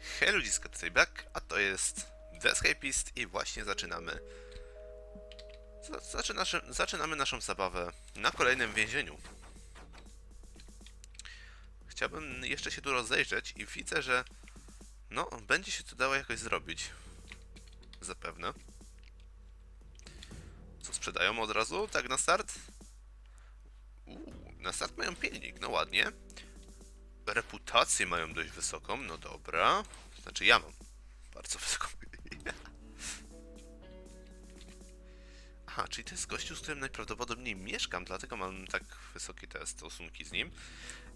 Hej ludziska, tutaj Black, a to jest The Escapist i właśnie zaczynamy za- zaczyna, zaczynamy naszą zabawę na kolejnym więzieniu. Chciałbym jeszcze się tu rozejrzeć i widzę, że no, będzie się to dało jakoś zrobić. Zapewne. Co sprzedają od razu? Tak na start? Uuu, na start mają pilnik, no ładnie. Reputację mają dość wysoką, no dobra. Znaczy ja mam bardzo wysoką. Aha, czyli to jest gościu, z którym najprawdopodobniej mieszkam, dlatego mam tak wysokie te stosunki z nim.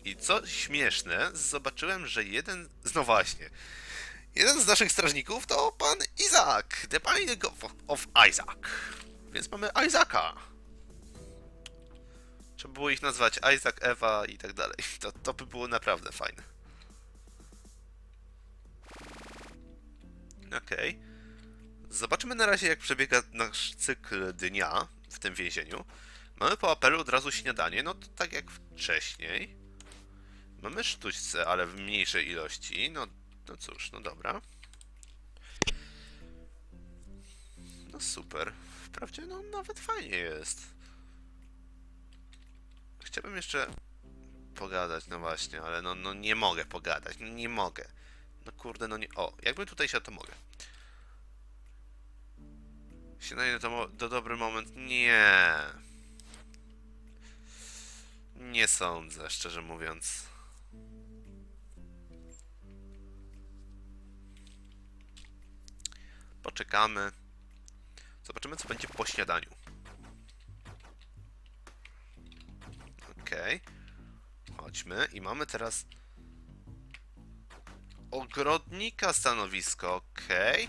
I co śmieszne, zobaczyłem, że jeden... No właśnie. Jeden z naszych strażników to pan Izak, the Binding of, of Isaac. Więc mamy Isaaca. Trzeba było ich nazwać Isaac, Ewa i tak dalej. To, to by było naprawdę fajne. Okej. Zobaczymy na razie, jak przebiega nasz cykl dnia w tym więzieniu. Mamy po apelu od razu śniadanie, no to tak jak wcześniej. Mamy sztućce, ale w mniejszej ilości. No, no cóż, no dobra. No super. Wprawdzie, no nawet fajnie jest. Chciałbym jeszcze pogadać, no właśnie, ale no, no nie mogę pogadać, no nie mogę. No kurde, no nie... O, jakbym tutaj siadł, to mogę. Się znajdę to, to dobry moment? Nie. Nie sądzę, szczerze mówiąc. Poczekamy. Zobaczymy, co będzie po śniadaniu. Chodźmy i mamy teraz ogrodnika stanowisko, okej.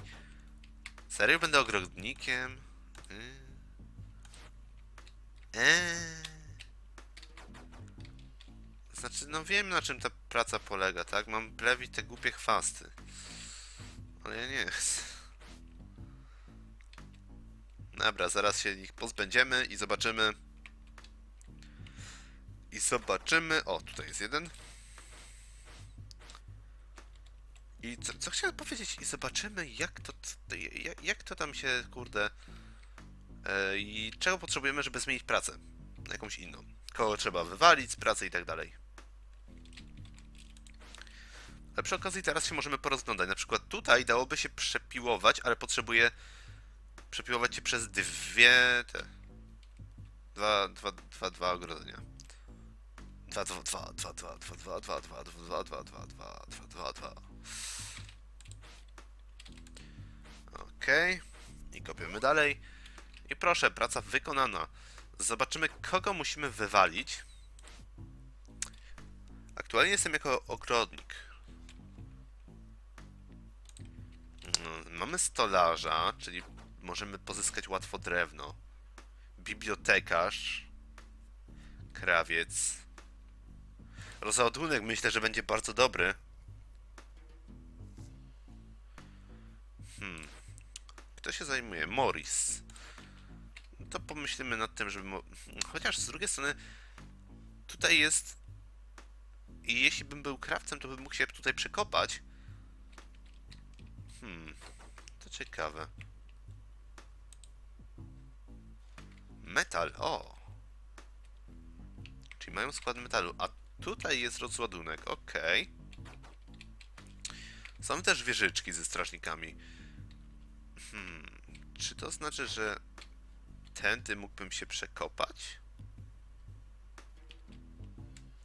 Serio będę ogrodnikiem? Eee. Znaczy, no wiem na czym ta praca polega, tak? Mam plewić te głupie chwasty. Ale ja nie chcę. Dobra, zaraz się ich pozbędziemy i zobaczymy. I zobaczymy. O, tutaj jest jeden. I co, co chciałem powiedzieć? I zobaczymy, jak to, jak, jak to tam się, kurde. E, I czego potrzebujemy, żeby zmienić pracę? Na jakąś inną. Kogo trzeba wywalić z pracy i tak dalej. Ale przy okazji teraz się możemy porozglądać. Na przykład tutaj dałoby się przepiłować, ale potrzebuję przepiłować się przez dwie te. Dwa, dwa, dwa, dwa ogrodzenia. 2, 2, 2, 2, 2, 2, 2, 2, 2, 2, 2, 2, 2, 2, 2, 2, 2. Okej. I kopiemy dalej. I proszę, praca wykonana. Zobaczymy, kogo musimy wywalić. Aktualnie jestem jako ogrodnik. Mamy stolarza, czyli możemy pozyskać łatwo drewno. Bibliotekarz. Krawiec. Rozładunek myślę, że będzie bardzo dobry. Hmm. Kto się zajmuje? Morris. To pomyślimy nad tym, żeby... Chociaż z drugiej strony tutaj jest... I jeśli bym był krawcem, to bym mógł się tutaj przekopać. Hmm. To ciekawe. Metal, o! Czyli mają skład metalu, a tutaj jest rozładunek, okej. Są też wieżyczki ze strażnikami. Hmm, czy to znaczy, że tędy mógłbym się przekopać?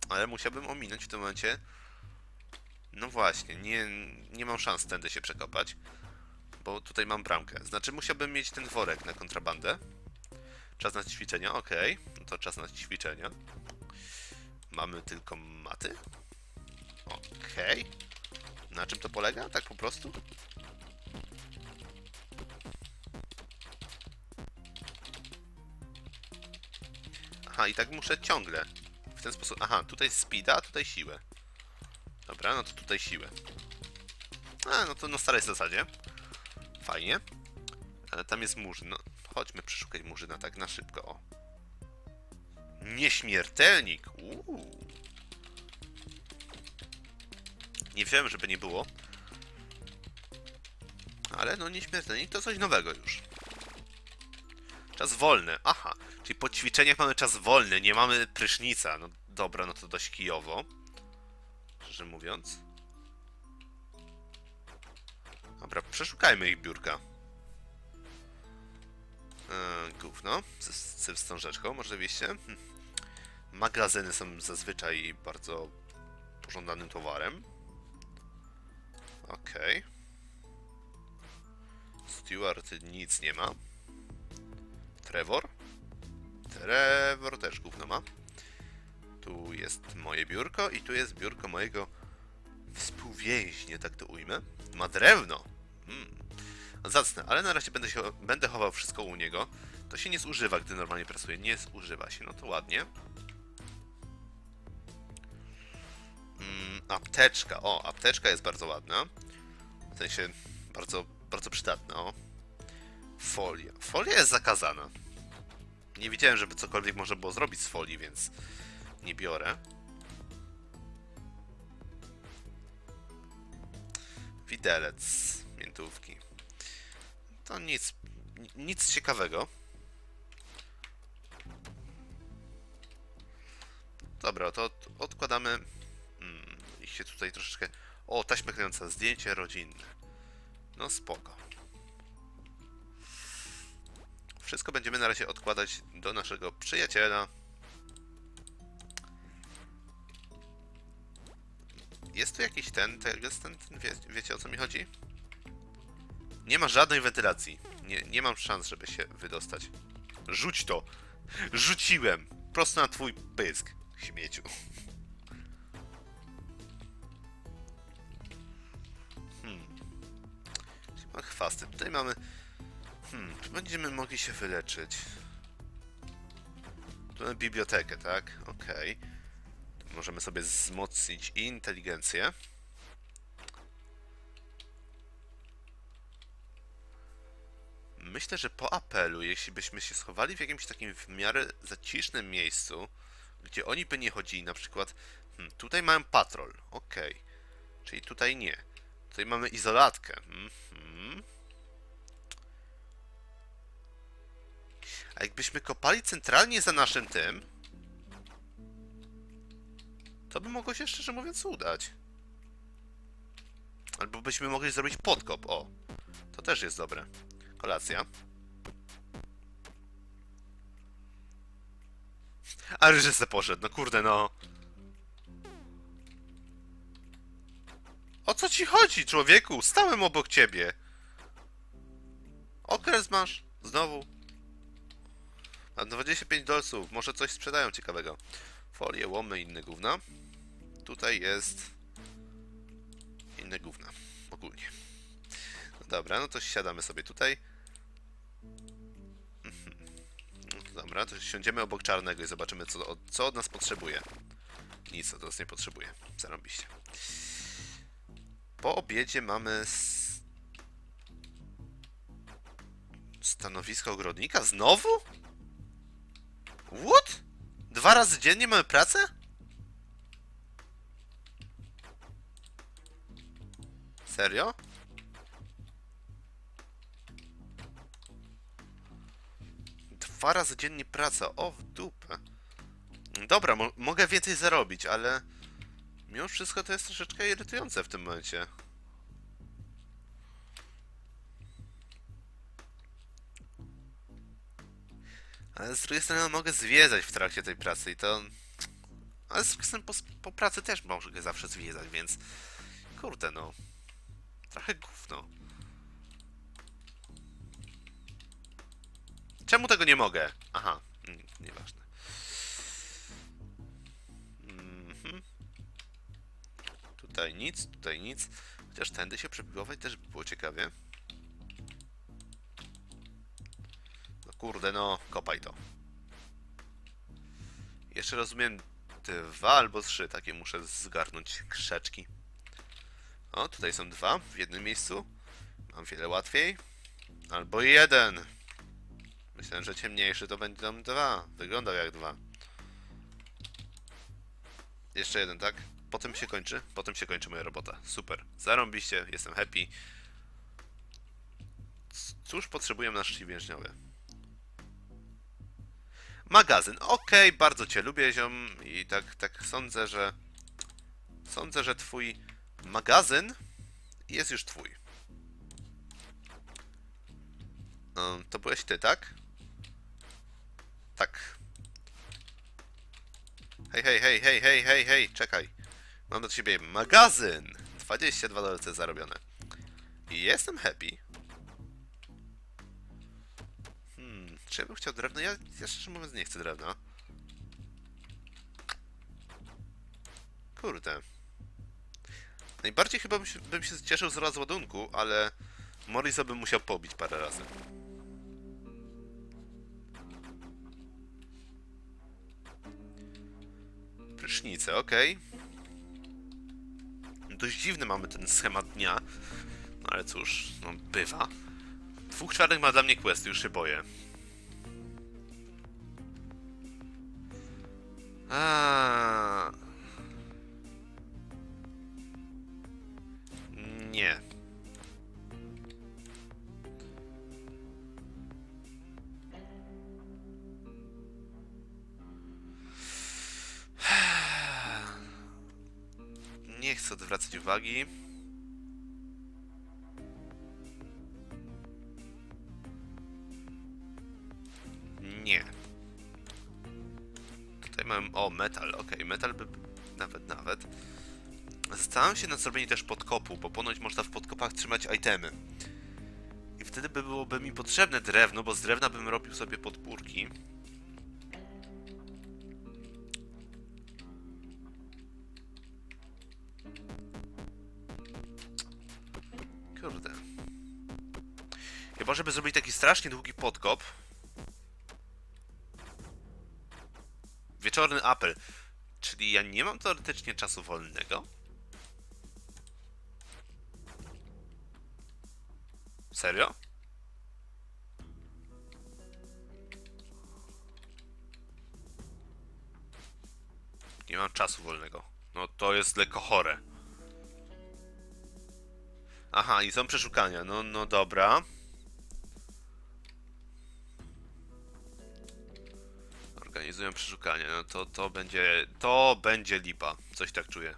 Ale musiałbym ominąć w tym momencie. No właśnie, nie, nie mam szans tędy się przekopać. Bo tutaj mam bramkę. Znaczy musiałbym mieć ten worek na kontrabandę. Czas na ćwiczenia, okej. No to czas na ćwiczenia. Mamy tylko maty. Okej. Na czym to polega? Tak po prostu? Aha, i tak muszę ciągle. W ten sposób. Aha, tutaj speeda, a tutaj siłę. Dobra, no to tutaj siłę. A, no to na starej zasadzie. Fajnie. Ale tam jest murzyn. No, chodźmy przeszukać murzyna tak na szybko. O. Nieśmiertelnik! Uuu. Nie wiem, żeby nie było. Ale no nieśmiertelnik to coś nowego już. Czas wolny, aha. Czyli po ćwiczeniach mamy czas wolny, nie mamy prysznica. No dobra, no to dość kijowo. Szczerze mówiąc. Dobra, przeszukajmy ich biurka. Eee, gówno, ze, ze wstążeczką, oczywiście. Hm. Magazyny są zazwyczaj bardzo pożądanym towarem. Okej. Stewart nic nie ma. Trevor? Trevor też gówno ma. Tu jest moje biurko i tu jest biurko mojego współwięźnia, tak to ujmę. Ma drewno. Hmm. Zacne, ale na razie będę, się, będę chował wszystko u niego. To się nie zużywa, gdy normalnie pracuje. Nie zużywa się, no to ładnie. Mm, apteczka. O, apteczka jest bardzo ładna. W sensie bardzo, bardzo przydatna. O. Folia. Folia jest zakazana. Nie widziałem, żeby cokolwiek można było zrobić z folii, więc nie biorę. Widelec miętówki. To nic, ni- nic ciekawego. Dobra, to od- odkładamy. Się tutaj troszeczkę. O, taśma klejąca, zdjęcie rodzinne. No spoko. Wszystko będziemy na razie odkładać do naszego przyjaciela. Jest tu jakiś ten, te- jest ten, ten wie, wiecie o co mi chodzi? Nie ma żadnej wentylacji. Nie, nie mam szans, żeby się wydostać. Rzuć to! Rzuciłem! Prosto na twój pysk, śmieciu. Chwasty. Tutaj mamy... Hmm, czy będziemy mogli się wyleczyć? Tu mamy bibliotekę, tak? Okej. Tu Możemy sobie wzmocnić inteligencję. Myślę, że po apelu, jeśli byśmy się schowali w jakimś takim w miarę zacisznym miejscu, gdzie oni by nie chodzili, na przykład hmm, tutaj mają patrol, okej, czyli tutaj nie. Tutaj mamy izolatkę. Mhm. A jakbyśmy kopali centralnie za naszym tym, to by mogło się szczerze mówiąc udać. Albo byśmy mogli zrobić podkop, o. To też jest dobre. Kolacja. Ale że se poszedł, no kurde no. O co ci chodzi, człowieku? Stałem obok ciebie. Okres masz? Znowu? Mam 25 dolców, może coś sprzedają ciekawego. Folie, łomy, inne gówna. Tutaj jest... Inne gówna, ogólnie. No dobra, no to siadamy sobie tutaj. Mhm. No dobra, to siądziemy obok czarnego i zobaczymy, co, co od nas potrzebuje. Nic od nas nie potrzebuje. Zarobiście. Po obiedzie mamy... Stanowisko ogrodnika? Znowu? What? Dwa razy dziennie mamy pracę? Serio? Dwa razy dziennie praca, o w dupę. Dobra, mo mogę więcej zarobić, ale mimo wszystko to jest troszeczkę irytujące w tym momencie. Ale z drugiej strony mogę zwiedzać w trakcie tej pracy i to... Ale z drugiej strony po, po pracy też mogę zawsze zwiedzać, więc... Kurde no. Trochę gówno. Czemu tego nie mogę? Aha, mm, nieważne. Tutaj nic, tutaj nic. Chociaż tędy się przebiłować też by było ciekawie. No kurde, no, kopaj to. Jeszcze rozumiem dwa albo trzy takie muszę zgarnąć krzeczki. O, tutaj są dwa w jednym miejscu. Mam wiele łatwiej. Albo jeden. Myślałem, że ciemniejszy to będą dwa. Wyglądał jak dwa. Jeszcze jeden, tak? Potem się kończy. Potem się kończy moja robota. Super. Zarąbiście, jestem happy. Cóż potrzebują nasi więźniowie? Magazyn. Okej, bardzo cię lubię, ziom. I tak, tak sądzę, że... Sądzę, że twój magazyn jest już twój. Um, to byłeś ty, tak? Tak. Hej, hej, hej, hej, hej, hej, hej, czekaj. Mam do ciebie magazyn. 22 dolce zarobione. I jestem happy. Hmm, czy ja bym chciał drewno? Ja, ja szczerze mówiąc nie chcę drewna. Kurde. Najbardziej chyba bym się, bym się cieszył z rozładunku, ale Morrisa bym musiał pobić parę razy. Prysznice, okej. Dość dziwny mamy ten schemat dnia. No ale cóż, no bywa. Dwóch czwartek ma dla mnie quest, już się boję. A. Nie Nie. Tutaj mam. O, metal. Okej, metal by. Nawet, nawet. Zastanawiam się nad zrobieniem też podkopu, bo ponoć można w podkopach trzymać itemy. I wtedy by byłoby mi potrzebne drewno, bo z drewna bym robił sobie podpórki. Chyba, żeby zrobić taki strasznie długi podkop. Wieczorny apel. Czyli ja nie mam teoretycznie czasu wolnego? Serio? Nie mam czasu wolnego. No to jest lekko chore. Aha, i są przeszukania. No, no dobra. Organizują przeszukanie. No to, to będzie... To będzie lipa. Coś tak czuję.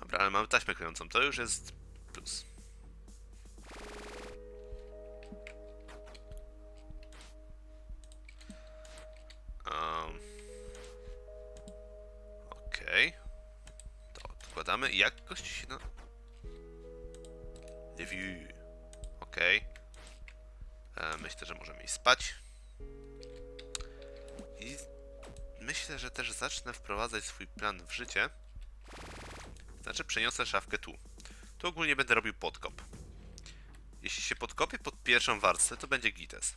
Dobra, ale mamy taśmę klejącą. To już jest plus. Um. Okej. To odkładamy. I jak gości się na... The view. Okej. E, Myślę, że możemy iść spać. I myślę, że też zacznę wprowadzać swój plan w życie. Znaczy przeniosę szafkę tu. Tu ogólnie będę robił podkop. Jeśli się podkopię pod pierwszą warstwę, to będzie gites.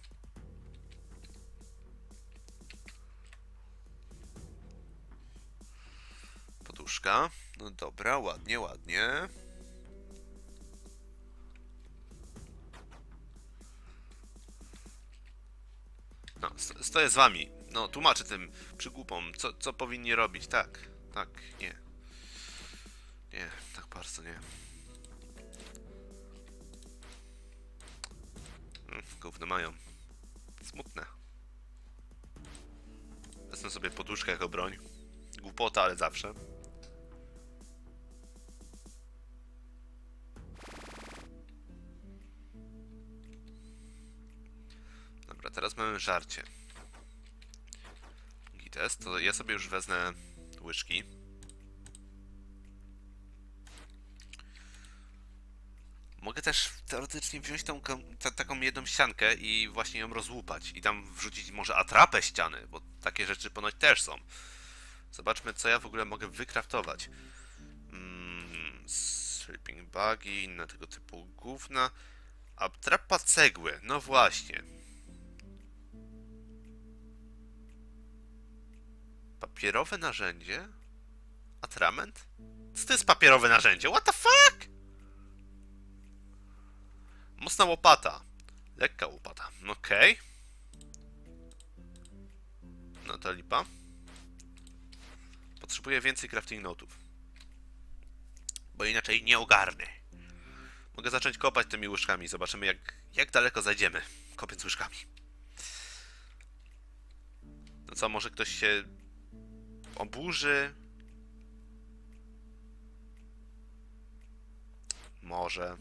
Poduszka. No dobra, ładnie, ładnie. Stoję z wami. No, tłumaczę tym przygłupom, co, co powinni robić. Tak, tak, nie. Nie, tak bardzo nie. Mm, Gówno mają. Smutne. Wezmę sobie poduszkę jako broń. Głupota, ale zawsze. Mamy żarcie. Gites, to ja sobie już wezmę łyżki. Mogę też teoretycznie wziąć tą, ta, taką jedną ściankę i właśnie ją rozłupać. I tam wrzucić może atrapę ściany, bo takie rzeczy ponoć też są. Zobaczmy, co ja w ogóle mogę wykraftować. Mm, sleeping buggy, inne tego typu gówna. Atrapa cegły, no właśnie. Papierowe narzędzie? Atrament? Co to jest papierowe narzędzie? What the fuck? Mocna łopata. Lekka łopata. Okej. No to lipa. Potrzebuję więcej crafting notów. Bo inaczej nie ogarnę. Mogę zacząć kopać tymi łyżkami. Zobaczymy, jak, jak daleko zajdziemy, kopiąc łyżkami. No co, może ktoś się oburzy? Może.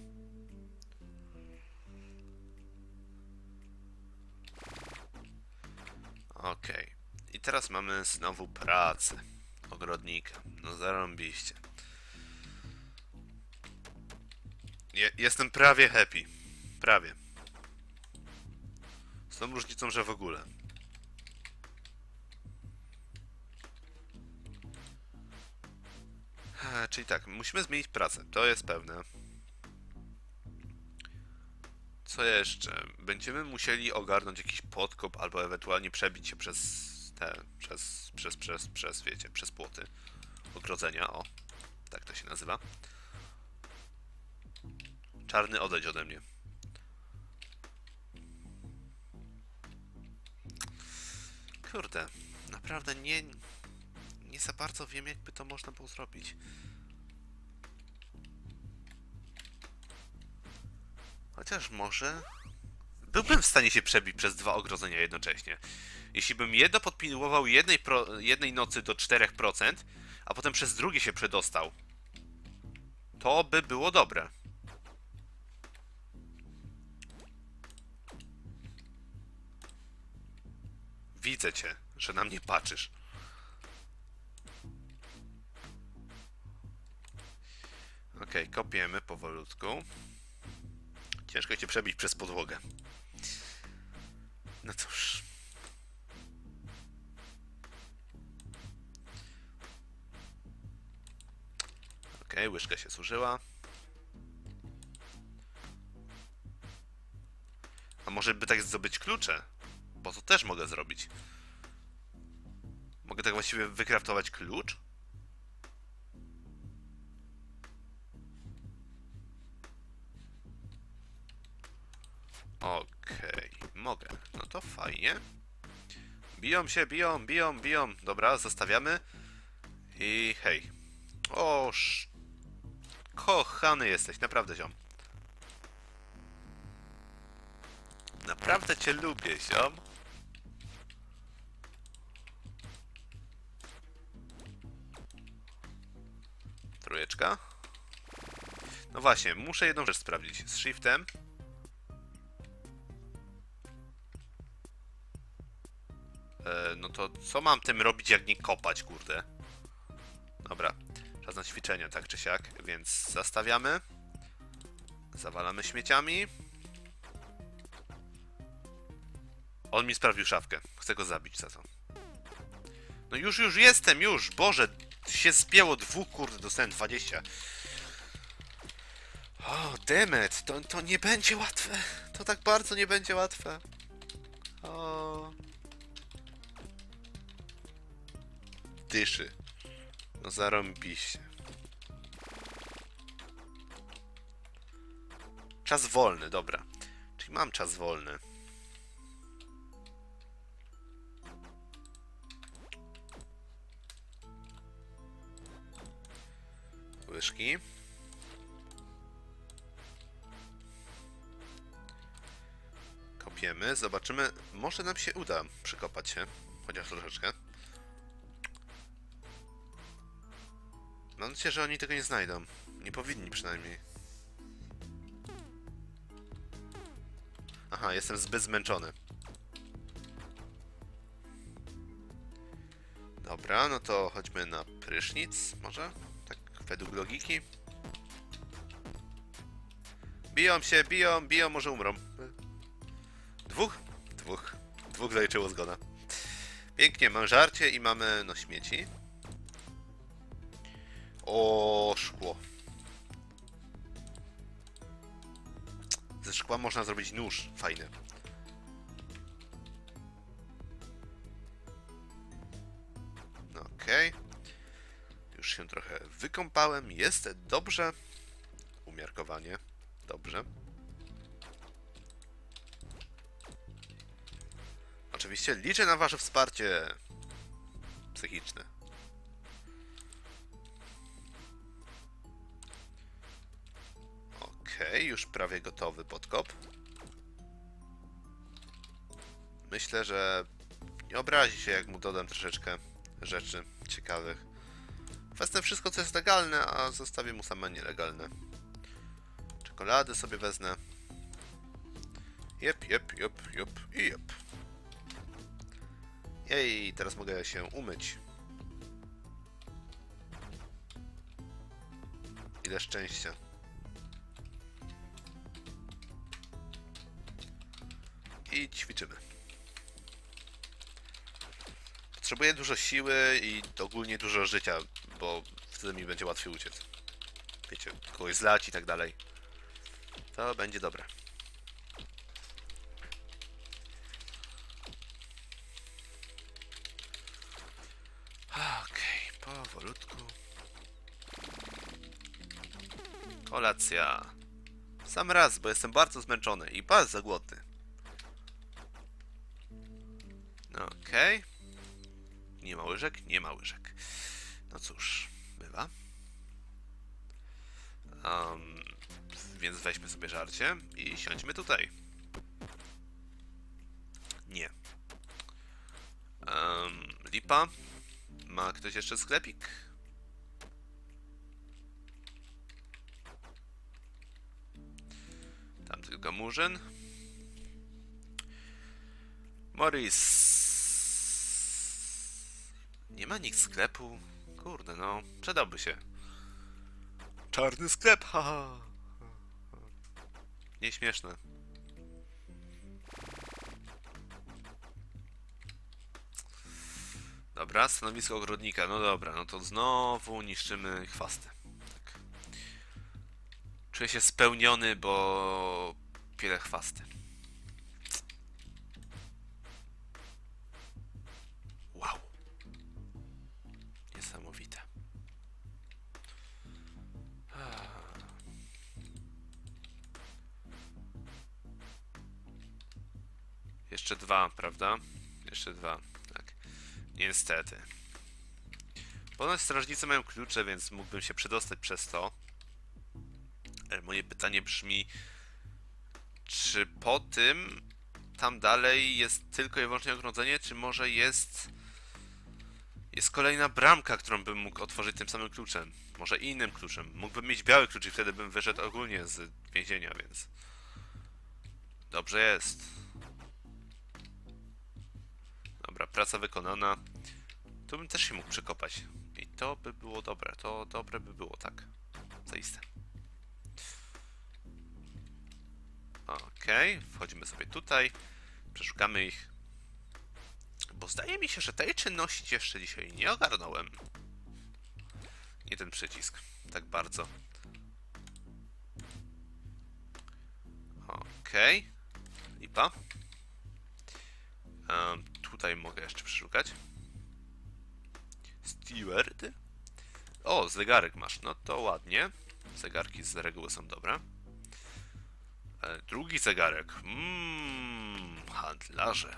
Okej. I teraz mamy znowu pracę. Ogrodnika. No zarąbiście. Je, jestem prawie happy. Prawie. Z tą różnicą, że w ogóle. E, Czyli tak, musimy zmienić pracę. To jest pewne. Co jeszcze? Będziemy musieli ogarnąć jakiś podkop albo ewentualnie przebić się przez te, przez, przez, przez, przez, wiecie, przez płoty ogrodzenia, o, tak to się nazywa. Czarny, odejdź ode mnie. Kurde, naprawdę nie, nie za bardzo wiem, jakby to można było zrobić. Chociaż może... Byłbym w stanie się przebić przez dwa ogrodzenia jednocześnie. Jeśli bym jedno podpiłował jednej, pro, jednej nocy do 4%, a potem przez drugie się przedostał, to by było dobre. Widzę cię, że na mnie patrzysz. Okej, kopiemy powolutku. Ciężko cię przebić przez podłogę. No cóż. Okej, łyżka się zużyła. A może by tak zdobyć klucze? Bo to też mogę zrobić. Mogę tak właściwie wykraftować klucz? Mogę. No to fajnie. Biją się, biją, biją, biją. Dobra, zostawiamy. I hej. Oż. Kochany jesteś, naprawdę ziom. Naprawdę cię lubię, ziom. Trójeczka. No właśnie, muszę jedną rzecz sprawdzić. Z shiftem. To co mam tym robić, jak nie kopać, kurde? Dobra, czas na ćwiczenia, tak czy siak, więc zastawiamy. Zawalamy śmieciami. On mi sprawił szafkę. Chcę go zabić za to. No już, już jestem, już! Boże, się spięło dwóch, kurde, dostałem 20. O, demet, to, to nie będzie łatwe. To tak bardzo nie będzie łatwe. Dyszy. No zarąbiście. Czas wolny, dobra. Czyli mam czas wolny. Łyżki. Kopiemy, zobaczymy. Może nam się uda przykopać się. Chociaż troszeczkę. Mam że oni tego nie znajdą. Nie powinni przynajmniej. Aha, jestem zbyt zmęczony. Dobra, no to chodźmy na prysznic, może? Tak według logiki. Biją się, biją, biją, może umrą. Dwóch? Dwóch. Dwóch zaliczyło zgoda. Pięknie, mam żarcie i mamy, no, śmieci. O, szkło. Ze szkła można zrobić nóż fajny. No okej. Już się trochę wykąpałem. Jest dobrze. Umiarkowanie. Dobrze. Oczywiście liczę na wasze wsparcie psychiczne. Już prawie gotowy podkop. Myślę, że nie obrazi się, jak mu dodam troszeczkę rzeczy ciekawych. Wezmę wszystko, co jest legalne, a zostawię mu same nielegalne. Czekolady sobie wezmę. Jep, jep, jep, jep i jep. Jej, teraz mogę się umyć. Ile szczęścia. I ćwiczymy. Potrzebuję dużo siły i ogólnie dużo życia, bo wtedy mi będzie łatwiej uciec. Wiecie, kogoś zlać i tak dalej. To będzie dobre. Okej, powolutku. Kolacja. Sam raz, bo jestem bardzo zmęczony i bardzo głodny. Okej. Nie ma łyżek? Nie ma łyżek. No cóż, bywa. Um, więc weźmy sobie żarcie i siądźmy tutaj. Nie. Um, lipa. Ma ktoś jeszcze sklepik? Tam tylko murzyn. Morris. Nie ma nikt sklepu. Kurde, no, przydałby się. Czarny sklep, haha. Nieśmieszne. Dobra, stanowisko ogrodnika. No dobra, no to znowu niszczymy chwastę. Tak. Czuję się spełniony, bo piele chwasty. Dwa, prawda? Jeszcze dwa, tak. Niestety. Ponoć strażnicy mają klucze, więc mógłbym się przedostać przez to. Ale moje pytanie brzmi, czy po tym tam dalej jest tylko i wyłącznie ogrodzenie, czy może jest jest kolejna bramka, którą bym mógł otworzyć tym samym kluczem. Może innym kluczem. Mógłbym mieć biały klucz i wtedy bym wyszedł ogólnie z więzienia, więc... Dobrze jest. Dobra, praca wykonana. Tu bym też się mógł przekopać. I to by było dobre. To dobre by było, tak. Zaiste. Okej, wchodzimy sobie tutaj. Przeszukamy ich. Bo zdaje mi się, że tej czynności jeszcze dzisiaj nie ogarnąłem. Nie ten przycisk. Tak bardzo. Okej. Lipa. Em, tutaj mogę jeszcze przeszukać. Steward. O, zegarek masz. No to ładnie. Zegarki z reguły są dobre. E, drugi zegarek. Mmm, handlarze.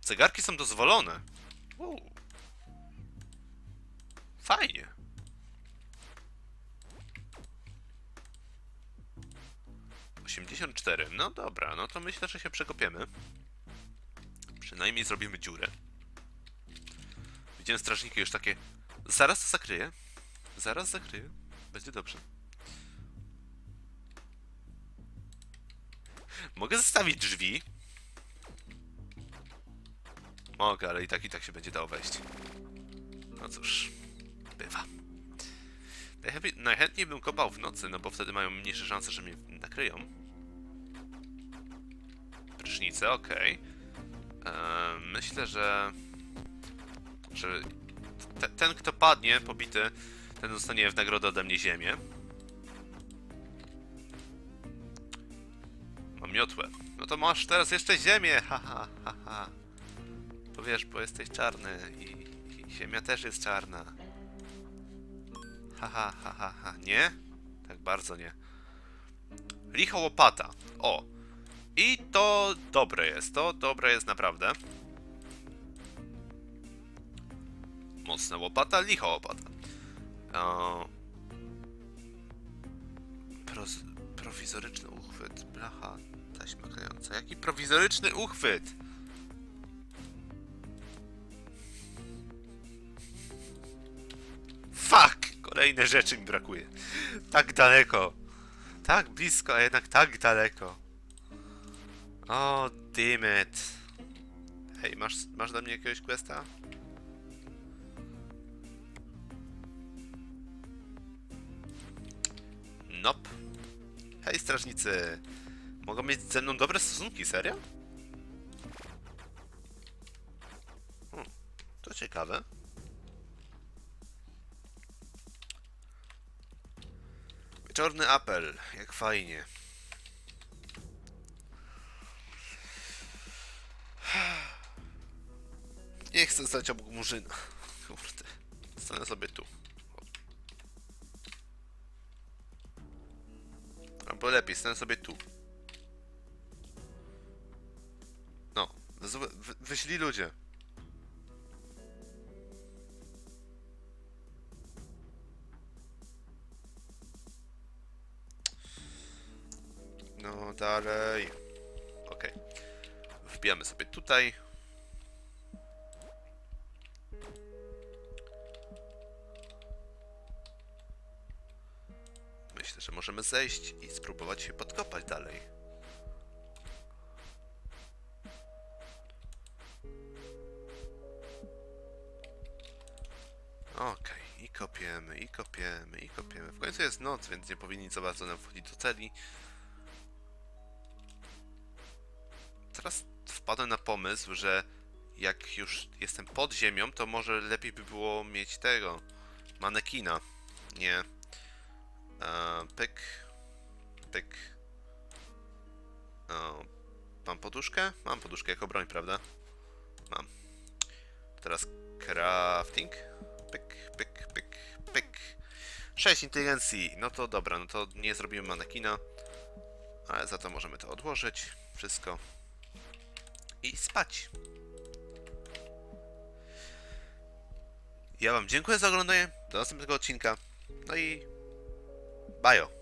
Zegarki są dozwolone. Fajnie. Osiemdziesiąt cztery. No dobra, no to myślę, że się przekopiemy. Przynajmniej zrobimy dziurę. Widziałem strażniki już takie. Zaraz to zakryję. Zaraz zakryję. Będzie dobrze. Mogę zostawić drzwi. Mogę, ale i tak i tak się będzie dało wejść. No cóż, bywa. Najchętniej bym kopał w nocy, no bo wtedy mają mniejsze szanse, że mnie nakryją. Prysznice, okej. Eee, Myślę, że... że te, ten, kto padnie pobity, ten dostanie w nagrodę ode mnie ziemię. Mam miotłę. No to masz teraz jeszcze ziemię, haha, haha. Ha. Bo wiesz, bo jesteś czarny i, i ziemia też jest czarna. Haha, ha, ha, ha. Nie? Tak bardzo nie. Licho łopata. O. I to dobre jest. To dobre jest naprawdę. Mocna łopata, licha łopata. Proz... Prowizoryczny uchwyt. Blacha, taśma klejąca. Jaki prowizoryczny uchwyt? Fuck! Kolejne rzeczy mi brakuje. Tak daleko. Tak blisko, a jednak tak daleko. O, damn it. Hej, masz, masz dla mnie jakiegoś questa? Nope. Hej, strażnicy. Mogą mieć ze mną dobre stosunki, serio? Hmm, to ciekawe. Wieczorny apel, jak fajnie. Chcę stać obok murzyna. Kurde. Stanę sobie tu. Albo lepiej, stanę sobie tu. No, wy, wyślij ludzie. No, dalej. Okej. Wbijamy sobie tutaj. Zejść i spróbować się podkopać dalej. Okej, i kopiemy, i kopiemy, i kopiemy. W końcu jest noc, więc nie powinni za bardzo nam wchodzić do celi. Teraz wpadłem na pomysł, że jak już jestem pod ziemią, to może lepiej by było mieć tego manekina. Nie. E, pyk. Pyk. O, mam poduszkę? Mam poduszkę jako broń, prawda? Mam. Teraz crafting. Pyk, pyk, pyk, pyk. 6 inteligencji. No to dobra, no to nie zrobimy manekina. Ale za to możemy to odłożyć. Wszystko. I spać. Ja wam dziękuję za oglądanie. Do następnego odcinka. No i... Bio.